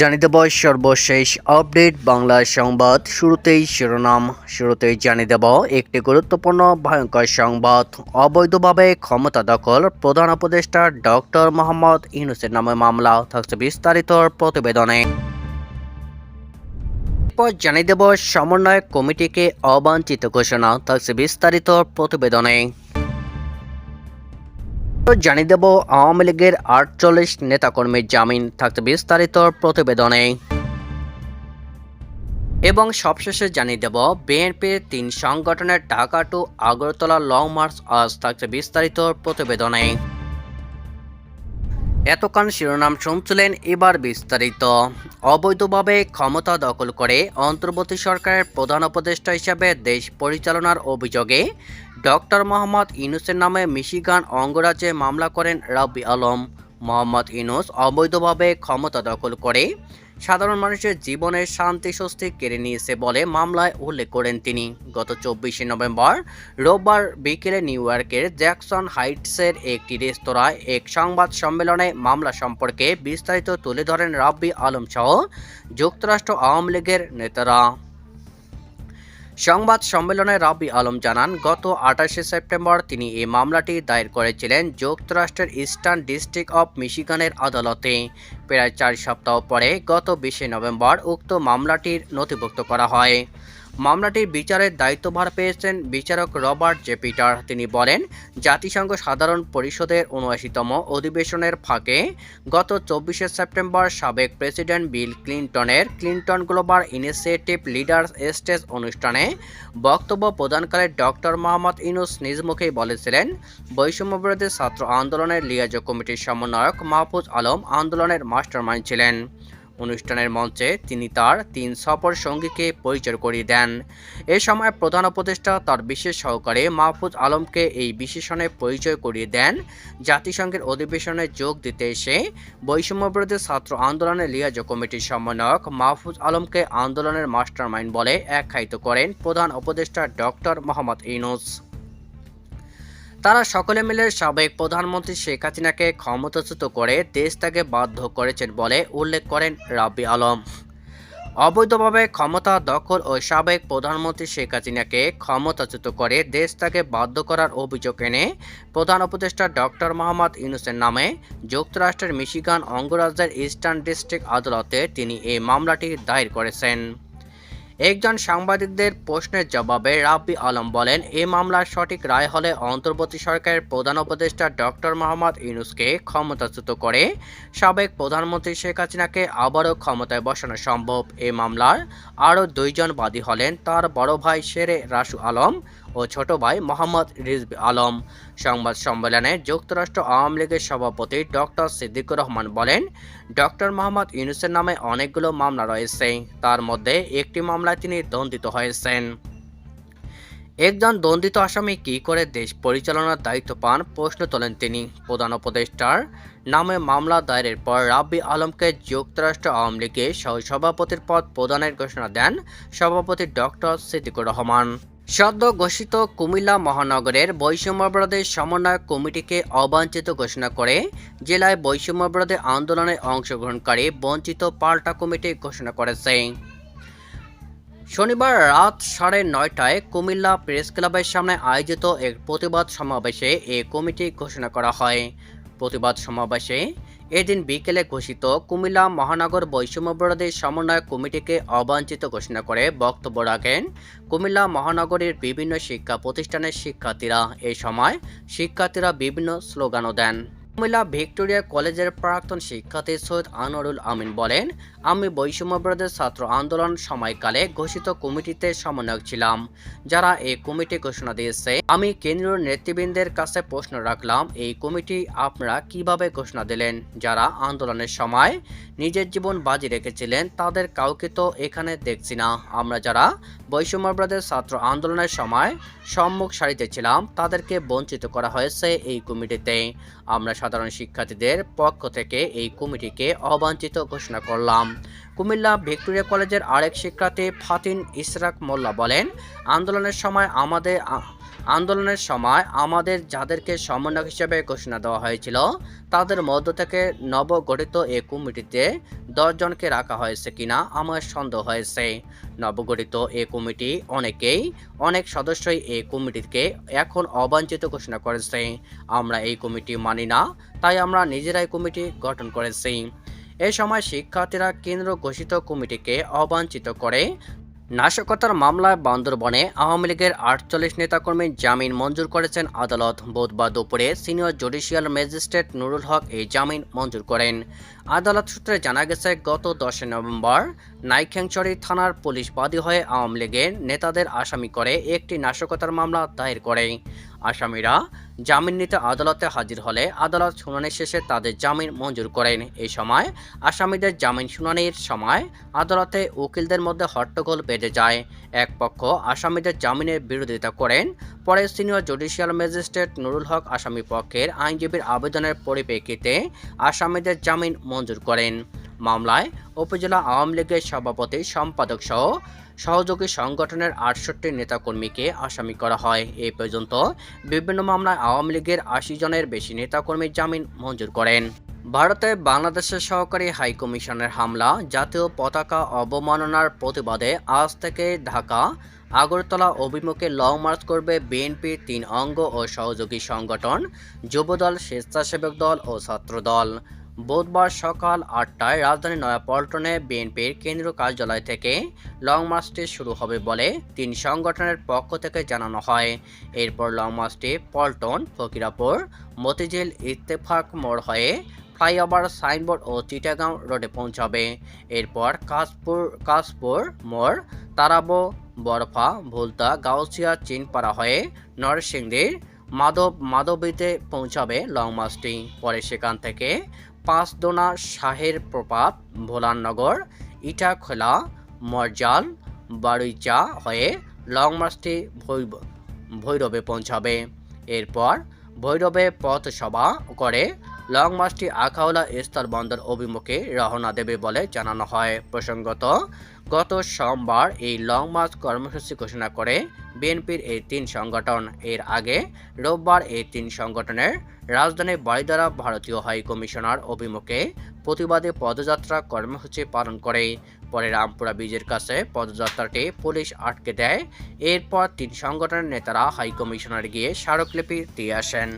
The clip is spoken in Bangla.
জানিয়ে দেব সর্বশেষ আপডেট বাংলা সংবাদ। শুরুতেই শিরোনাম, শুরুতেই জানিয়ে দেব একটি গুরুত্বপূর্ণ ভয়ঙ্কর সংবাদ। অবৈধভাবে ক্ষমতা দখল, প্রধান উপদেষ্টা ডক্টর মোহাম্মদ ইউনুসের নামে মামলা, থাকছে বিস্তারিত প্রতিবেদনে। এরপর জানিয়ে দেব সমন্বয় কমিটিকে অবাঞ্ছিত ঘোষণা, থাকছে বিস্তারিত প্রতিবেদনে। জানিয়ে দেব, আওয়ামী লীগের আটচল্লিশ নেতাকর্মীর জামিন থাকতে বিস্তারিত প্রতিবেদনে। এবং সবশেষে জানিয়ে দেব বিএনপির তিন সংগঠনের Dhaka to Agartala long march আজ থাকছে বিস্তারিত প্রতিবেদনে। এতক্ষণ শিরোনাম শুনছিলেন এবার বিস্তারিত। অবৈধভাবে ক্ষমতা দখল করে অন্তর্বর্তী সরকারের প্রধান উপদেষ্টা হিসাবে দেশ পরিচালনার অভিযোগে ডক্টর মোহাম্মদ ইনুসের নামে মিশিগান অঙ্গরাজ্যে মামলা করেন রাব্বি আলম। মোহাম্মদ ইনুস অবৈধভাবে ক্ষমতা দখল করে। সাধারণ মানুষের জীবনের শান্তি স্বস্তি কেড়ে নিয়েছে বলে মামলায় উল্লেখ করেন তিনি। গত চব্বিশে নভেম্বর রোববার বিকেলে নিউ ইয়র্কের জ্যাকসন হাইটসের একটি রেস্তোরাঁয় এক সংবাদ সম্মেলনে মামলা সম্পর্কে বিস্তারিত তুলে ধরেন রাব্বি আলম সহ যুক্তরাষ্ট্র আওয়ামী লীগের নেতারা। সংবাদ সম্মেলনে রাব্বি আলম জানান, গত আঠাশে সেপ্টেম্বর তিনি এই মামলাটি দায়ের করেছিলেন যুক্তরাষ্ট্রের ইস্টার্ন ডিস্ট্রিক্ট অব মিশিগানের আদালতে। প্রায় চার সপ্তাহ পরে গত বিশে নভেম্বর উক্ত মামলাটির নথিভুক্ত করা হয়। মামলাটির বিচারের দায়িত্বভার পেয়েছেন বিচারক রবার্ট জে পিটার। তিনি বলেন, জাতিসংঘ সাধারণ পরিষদের উনআশিতম অধিবেশনের ফাঁকে গত চব্বিশে সেপ্টেম্বর সাবেক president Bill ক্লিন্টনের Clinton Global Initiative leaders stage অনুষ্ঠানে বক্তব্য প্রদানকালে ডক্টর মোহাম্মদ ইনুস নিজ মুখেই বলেছিলেন, বৈষম্যবিরোধী ছাত্র আন্দোলনের লিয়াজো কমিটির সমন্বয়ক মাহফুজ আলম আন্দোলনের মাস্টারমাইন্ড ছিলেন। অনুষ্ঠানের মঞ্চে তিনি তার তিন সফর সঙ্গীকে পরিচয় করিয়ে দেন। এ সময় প্রধান উপদেষ্টা তার বিশেষ সহকারে মাহফুজ আলমকে এই বিশেষণে পরিচয় করিয়ে দেন। জাতিসংঘের অধিবেশনে যোগ দিতে এসে বৈষম্যবিরোধী ছাত্র আন্দোলনের লিয়াজো কমিটির সমন্বয়ক মাহফুজ আলমকে আন্দোলনের মাস্টারমাইন্ড বলে আখ্যায়িত করেন প্রধান উপদেষ্টা ডক্টর মোহাম্মদ ইনুস তারা সকলে মিলে সাবেক প্রধানমন্ত্রী শেখ হাসিনাকে ক্ষমতাচ্যুত করে দেশ ত্যাগে বাধ্য করেছেন বলে উল্লেখ করেন রাব্বি আলম। অবৈধভাবে ক্ষমতা দখল ও সাবেক প্রধানমন্ত্রী শেখ হাসিনাকে ক্ষমতাচ্যুত করে দেশ ত্যাগে বাধ্য করার অভিযোগ এনে প্রধান উপদেষ্টা ডক্টর মোহাম্মদ ইউনুসের নামে যুক্তরাষ্ট্রের মিশিগান অঙ্গরাজ্যের ইস্টার্ন ডিস্ট্রিক্ট আদালতে তিনি এই মামলাটি দায়ের করেছেন। একজন সাংবাদিকদের প্রশ্নের জবাবে রাব্বি আলম বলেন, এ মামলার সঠিক রায় হলে অন্তর্বর্তী সরকারের প্রধান উপদেষ্টা ডক্টর মোহাম্মদ ইউনুসকে ক্ষমতাচ্যুত করে সাবেক প্রধানমন্ত্রী শেখ হাসিনাকে আবারও ক্ষমতায় বসানো সম্ভব। এ মামলার আরও দুইজন বাদী হলেন তার বড় ভাই শেরে রাসু আলম ও ছোট ভাই মোহাম্মদ রিজবি আলম। সংবাদ সম্মেলনে যুক্তরাষ্ট্র আওয়ামী লীগের সভাপতি ডক্টর সিদ্দিকুর রহমান বলেন, ডক্টর মোহাম্মদ ইউনুসের নামে অনেকগুলো মামলা রয়েছে। তার মধ্যে একটি মামলায় তিনি দণ্ডিত হয়েছেন। একজন দণ্ডিত আসামি কী করে দেশ পরিচালনার দায়িত্ব পান প্রশ্ন তোলেন তিনি। প্রধান উপদেষ্টার নামে মামলা দায়েরের পর রাব্বি আলমকে যুক্তরাষ্ট্র আওয়ামী লীগের সহসভাপতির পদ প্রদানের ঘোষণা দেন সভাপতি ডক্টর সিদ্দিকুর রহমান। সদ্য ঘোষিত কুমিল্লা মহানগরের বৈষম্যবিরোধী সমন্বয় কমিটিকে অবাঞ্ছিত ঘোষণা করে জেলায় বৈষম্যবিরোধী আন্দোলনে অংশগ্রহণকারী বঞ্চিত পাল্টা কমিটি ঘোষণা করেছে। শনিবার রাত সাড়ে নয়টায় কুমিল্লা প্রেস ক্লাবের সামনে আয়োজিত এক প্রতিবাদ সমাবেশে এ কমিটি ঘোষণা করা হয়। প্রতিবাদ সমাবেশে এদিন বিকেলে ঘোষিত কুমিল্লা মহানগর বৈষম্য বিরোধী সমন্বয় কমিটিকে অবাঞ্ছিত ঘোষণা করে বক্তব্য রাখেন কুমিল্লা মহানগরীর বিভিন্ন শিক্ষা প্রতিষ্ঠানের শিক্ষার্থীরা। এই সময় শিক্ষার্থীরা বিভিন্ন স্লোগানও দেন। কুমিল্লা ভিক্টোরিয়া কলেজের প্রাক্তন শিক্ষার্থী সৈয়দ আনোয়ারুল আমিন বলেন আমি বৈষম্যবিরোধী ছাত্র আন্দোলন সময়কালে ঘোষিত কমিটিতে সমন্বয়ক ছিলাম। যারা এই কমিটি ঘোষণা দিয়েছে, আমি কেন্দ্রীয় নেতৃবৃন্দের কাছে প্রশ্ন রাখলাম, এই কমিটি আপনারা কীভাবে ঘোষণা দিলেন? যারা আন্দোলনের সময় নিজের জীবন বাজি রেখেছিলেন, তাদের কাউকে তো এখানে দেখছি না। আমরা যারা বৈষম্যবিরোধী ছাত্র আন্দোলনের সময় সম্মুখ সারিতে ছিলাম, তাদেরকে বঞ্চিত করা হয়েছে এই কমিটিতে। আমরা সাধারণ শিক্ষার্থীদের পক্ষ থেকে এই কমিটিকে অবাঞ্ছিত ঘোষণা করলাম। কুমিল্লা ভিক্টোরিয়া কলেজের আরেক শিক্ষার্থী ফাতিন ইসরাক মোল্লা বলেন, আন্দোলনের সময় আমাদের আন্দোলনের সময় আমাদের যাদেরকে সমন্বয়ক হিসেবে ঘোষণা দেওয়া হয়েছিল, তাদের মধ্য থেকে নবগঠিত এই কমিটিতে দশজনকে রাখা হয়েছে কিনা আমার সন্দেহ হয়েছে। নবগঠিত এই কমিটি অনেকেই, অনেক সদস্যই এই কমিটিকে এখন অবাঞ্ছিত ঘোষণা করেছে। আমরা এই কমিটি মানি না, তাই আমরা নিজেরাই কমিটি গঠন করেছি। এই সময় শিক্ষার্থীরা কেন্দ্র ঘোষিত কমিটিকে অবাঞ্ছিত করে নাশকতার মামলায় বান্দরবনে আওয়ামী লীগের আটচল্লিশ নেতাকর্মীর জামিন মঞ্জুর করেছেন আদালত। বুধবার দুপুরে senior judicial magistrate Nurul Haque এই জামিন মঞ্জুর করেন। আদালত সূত্রে জানা গেছে, গত দশই নভেম্বর নাইখ্যাংচড়ি থানার পুলিশ বাদী হয়ে আওয়ামী লীগের নেতাদের আসামি করে একটি নাশকতার মামলা দায়ের করে। আসামিরা জামিন নিতে আদালতে হাজির হলে আদালত শুনানি শেষে তাদের জামিন মঞ্জুর করেন। এই সময় আসামিদের জামিন শুনানির সময় আদালতে উকিলদের মধ্যে হট্টগোল বেঁধে যায়। এক পক্ষ আসামিদের জামিনের বিরোধিতা করেন, পরে senior judicial magistrate Nurul Haque আসামি পক্ষের আইনজীবীর আবেদনের পরিপ্রেক্ষিতে আসামিদের জামিন মঞ্জুর করেন। মামলায় উপজেলা আওয়ামী লীগের সভাপতি, সম্পাদক সহ সহযোগী সংগঠনের আটষট্টি নেতাকর্মীকে আসামি করা হয়। এ পর্যন্ত বিভিন্ন মামলায় আওয়ামী লীগের আশি জনের বেশি নেতাকর্মীর জামিন মঞ্জুর করেন। ভারতে বাংলাদেশের সহকারী হাই কমিশনের হামলা, জাতীয় পতাকা অবমাননার প্রতিবাদে আজ থেকে ঢাকা, আগরতলা অভিমুখে লং মার্চ করবে বিএনপির তিন অঙ্গ ও সহযোগী সংগঠন, যুবদল, স্বেচ্ছাসেবক দল ও ছাত্রদল। বুধবার সকাল আটটায় রাজধানীর নয়াপল্টনে বিএনপির কেন্দ্রীয় কার্যালয় থেকে লং মার্চটি শুরু হবে বলে তিন সংগঠনের পক্ষ থেকে জানানো হয়। এরপর লং মার্চটি পল্টন, ফকিরাপুর, মতিঝিল, ইত্তেফাক মোড় হয়ে ফ্লাইওভার, সাইনবোর্ড ও চিটাগাঁও রোডে পৌঁছাবে। এরপর কাশপুর কাশপুর মোড়, তারাবো, বরফা, ভুলতা, গাউসিয়া, চিনপাড়া হয়ে নরসিংদীর মাধব মাধবীতে পৌঁছাবে লং মার্চটি। পরে সেখান থেকে পাঁচদোনা শাহের প্রপাত ভোলানগর ইটাখোলা মরজাল বারুইচা হয়ে লং মার্চটি ভৈব- ভৈরবে পৌঁছাবে এরপর ভৈরবে পথসভা করে লং মার্চটি আখাউলা স্থলবন্দর অভিমুখে রওনা দেবে বলে জানানো হয়। প্রসঙ্গত, গত সোমবার এই লং মার্চ কর্মসূচি ঘোষণা করে বিএনপির এই তিন সংগঠন। এর আগে রোববার এই তিন সংগঠনের রাজধানী বাড়িদ্বারা ভারতীয় হাই কমিশনার অভিমুখে প্রতিবাদে পদযাত্রা কর্মসূচি পালন করে। পরে রামপুরা ব্রিজের কাছে পদযাত্রাটি পুলিশ আটকে দেয়। এরপর তিন সংগঠনের নেতারা হাই কমিশনার গিয়ে স্মারকলিপি দিয়ে আসেন।